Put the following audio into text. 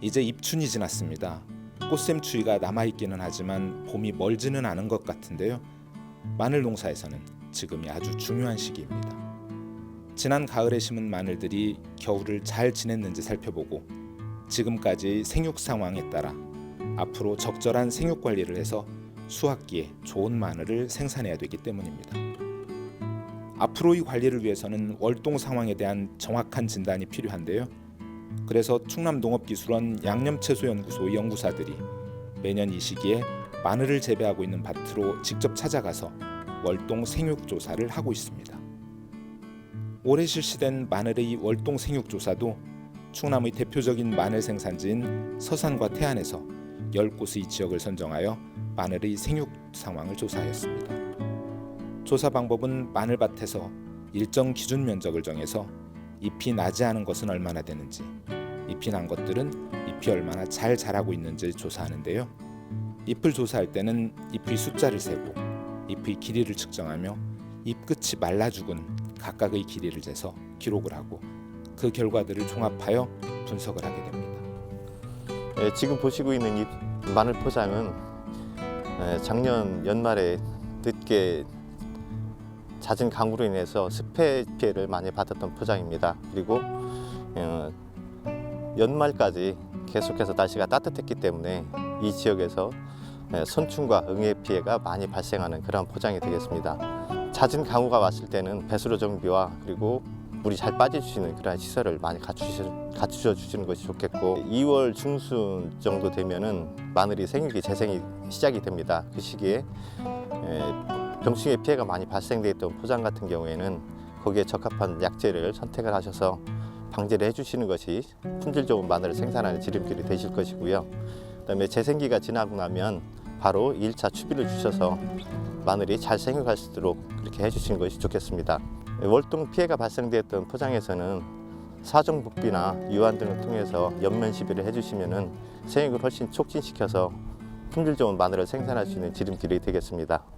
이제 입춘이 지났습니다. 꽃샘 추위가 남아 있기는 하지만 봄이 멀지는 않은 것 같은데요. 마늘 농사에서는 지금이 아주 중요한 시기입니다. 지난 가을에 심은 마늘들이 겨울을 잘 지냈는지 살펴보고 지금까지 생육 상황에 따라 앞으로 적절한 생육 관리를 해서 수확기에 좋은 마늘을 생산해야 되기 때문입니다. 앞으로의 관리를 위해서는 월동 상황에 대한 정확한 진단이 필요한데요. 그래서 충남농업기술원 양념채소연구소 연구사들이 매년 이 시기에 마늘을 재배하고 있는 밭으로 직접 찾아가서 월동 생육 조사를 하고 있습니다. 올해 실시된 마늘의 월동 생육 조사도 충남의 대표적인 마늘 생산지인 서산과 태안에서 10곳의 지역을 선정하여 마늘의 생육 상황을 조사하였습니다. 조사 방법은 마늘밭에서 일정 기준 면적을 정해서 잎이 나지 않은 것은 얼마나 되는지, 잎이 난 것들은 잎이 얼마나 잘 자라고 있는지 조사하는데요. 잎을 조사할 때는 잎의 숫자를 세고 잎의 길이를 측정하며 잎 끝이 말라 죽은 각각의 길이를 재서 기록을 하고 그 결과들을 종합하여 분석을 하게 됩니다. 예, 지금 보시고 있는 이 마늘 포장은 예, 작년 연말에 늦게 잦은 강우로 인해서 습해 피해를 많이 받았던 포장입니다. 그리고 어, 연말까지 계속해서 날씨가 따뜻했기 때문에 이 지역에서 예, 선충과 응애 피해가 많이 발생하는 그런 포장이 되겠습니다. 잦은 강우가 왔을 때는 배수로 정비와 그리고 물이 잘 빠질 수 있는 그런 시설을 많이 갖추셔, 갖추셔 주시는 것이 좋겠고 2월 중순 정도 되면은 마늘이 생육이 재생이 시작이 됩니다. 그 시기에 에, 병충해 피해가 많이 발생돼 있던 포장 같은 경우에는 거기에 적합한 약재를 선택을 하셔서 방제를 해주시는 것이 품질 좋은 마늘을 생산하는 지름길이 되실 것이고요. 그다음에 재생기가 지나고 나면 바로 2일차 추비를 주셔서 마늘이 잘 생육할 수 있도록 그렇게 해주시는 것이 좋겠습니다. 월동 피해가 발생되었던 포장에서는 사종 복비나 유한 등을 통해서 옆면 시비를 해주시면은 생육을 훨씬 촉진시켜서 품질 좋은 마늘을 생산할 수 있는 지름길이 되겠습니다.